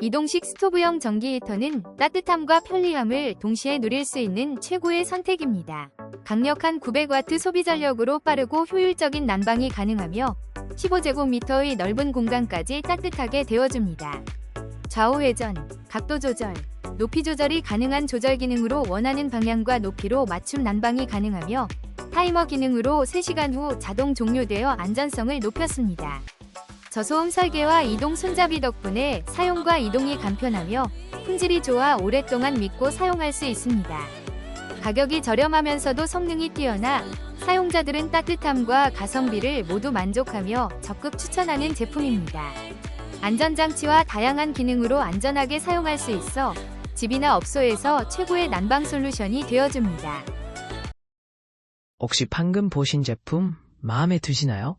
이동식 스토브형 전기 히터는 따뜻함과 편리함을 동시에 누릴 수 있는 최고의 선택입니다. 강력한 900W 소비 전력으로 빠르고 효율적인 난방이 가능하며 15제곱미터의 넓은 공간까지 따뜻하게 데워줍니다. 좌우 회전, 각도 조절, 높이 조절이 가능한 조절 기능으로 원하는 방향과 높이로 맞춤 난방이 가능하며 타이머 기능으로 3시간 후 자동 종료되어 안전성을 높였습니다. 저소음 설계와 이동 손잡이 덕분에 사용과 이동이 간편하며 품질이 좋아 오랫동안 믿고 사용할 수 있습니다. 가격이 저렴하면서도 성능이 뛰어나 사용자들은 따뜻함과 가성비를 모두 만족하며 적극 추천하는 제품입니다. 안전장치와 다양한 기능으로 안전하게 사용할 수 있어 집이나 업소에서 최고의 난방 솔루션이 되어줍니다. 혹시 방금 보신 제품 마음에 드시나요?